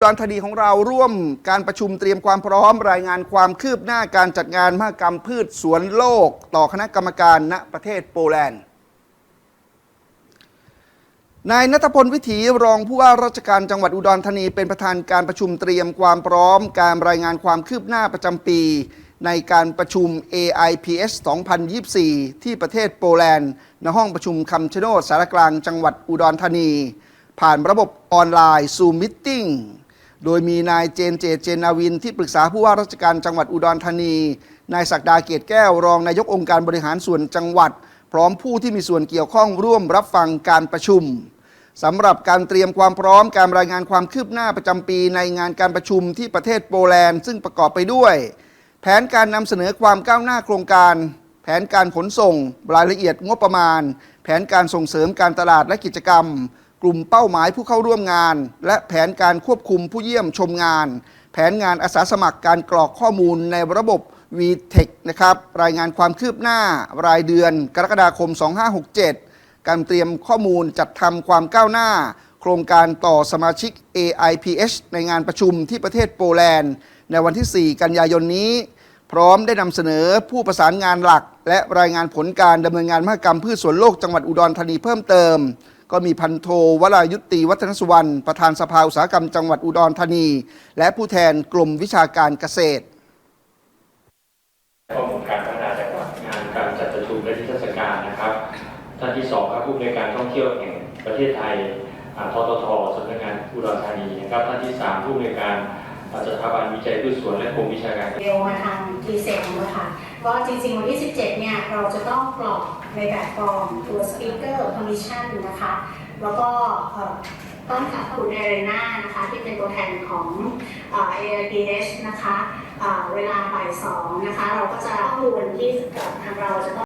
อุดรธานีของเราร่วมการประชุมเตรียมความพร้อมรายงานความคืบหน้าการจัดงานมหกรรมพืชสวนโลก ต่อคณะกรรมการณประเทศโปแลนด์ นายนัทพลวิถีรองผู้ว่าราชการจังหวัดอุดรธานีเป็นประธานการประชุมเตรียมความพร้อม การรายงานความคืบหน้าประจำปี ในการประชุม AIPS 2024 ที่ประเทศโปแลนด์ณห้องประชุมคำชะโนดสารกลางจังหวัดอุดรธานี ผ่านระบบออนไลน์ Zoom Meeting โดยมีนายเจนเจตเจนนาวินที่ปรึกษาผู้ว่าราชการจังหวัดอุดรธานี นายศักดาเกียรติแก้วรองนายกองค์การบริหารส่วนจังหวัด พร้อมผู้ที่มีส่วนเกี่ยวข้องร่วมรับฟังการประชุมสำหรับการเตรียมความพร้อมการรายงานความคืบหน้าประจำปีในงานการประชุมที่ประเทศโปแลนด์ ซึ่งประกอบไปด้วย แผนการนำเสนอความก้าวหน้าโครงการ แผนการขนส่ง รายละเอียดงบประมาณ แผนการส่งเสริมการตลาดและกิจกรรม กลุ่มเป้าหมายผู้เข้าร่วมงาน และแผนการควบคุมผู้เยี่ยมชมงาน แผนงานอาสาสมัครการกรอกข้อมูลในระบบ VTech นะครับรายงานความคืบหน้ารายเดือน กรกฎาคม 2567 การเตรียมข้อมูลจัดทำความก้าวหน้า โครงการต่อสมาชิก AIPH ในงานประชุมที่ประเทศโปแลนด์ ในวันที่ 4 กันยายนนี้ พร้อมได้นำเสนอผู้ประสานงานหลัก และรายงานผลการดำเนินงานมหกรรมพืชสวนโลกจังหวัดอุดรธานีเพิ่มเติม ก็มีพันโทวรายุติวัฒนสุวรรณประธานสภาอุตสาหกรรมจังหวัดอุดรธานี และผู้แทนกลุ่มวิชาการเกษตรข้อมูลการพัฒนาจังหวัดงานการจัดประชุมและนิทรรศการนะครับ ท่านที่สองครับผู้ในการท่องเที่ยวแห่งประเทศไทยทททสำนักงานอุดรธานีนะครับท่านที่สามผู้ในการ สถาบันวิจัยพืชสวนและกรมวิชาการเร็วมาทางทีเซ็ตของเราค่ะก็จริงๆ วันที่ 17 เนี่ย เราจะต้องกรอกในแบบฟอร์มตัว speaker permission นนะคะ แล้วก็เอ่อต้นกับคุณเอเรนานะคะ ที่เป็นตัวแทนของเอ AIPH นะคะ เวลาบ่ายสองนะคะ เราก็จะข้อมูลที่กับทางเราจะต้อง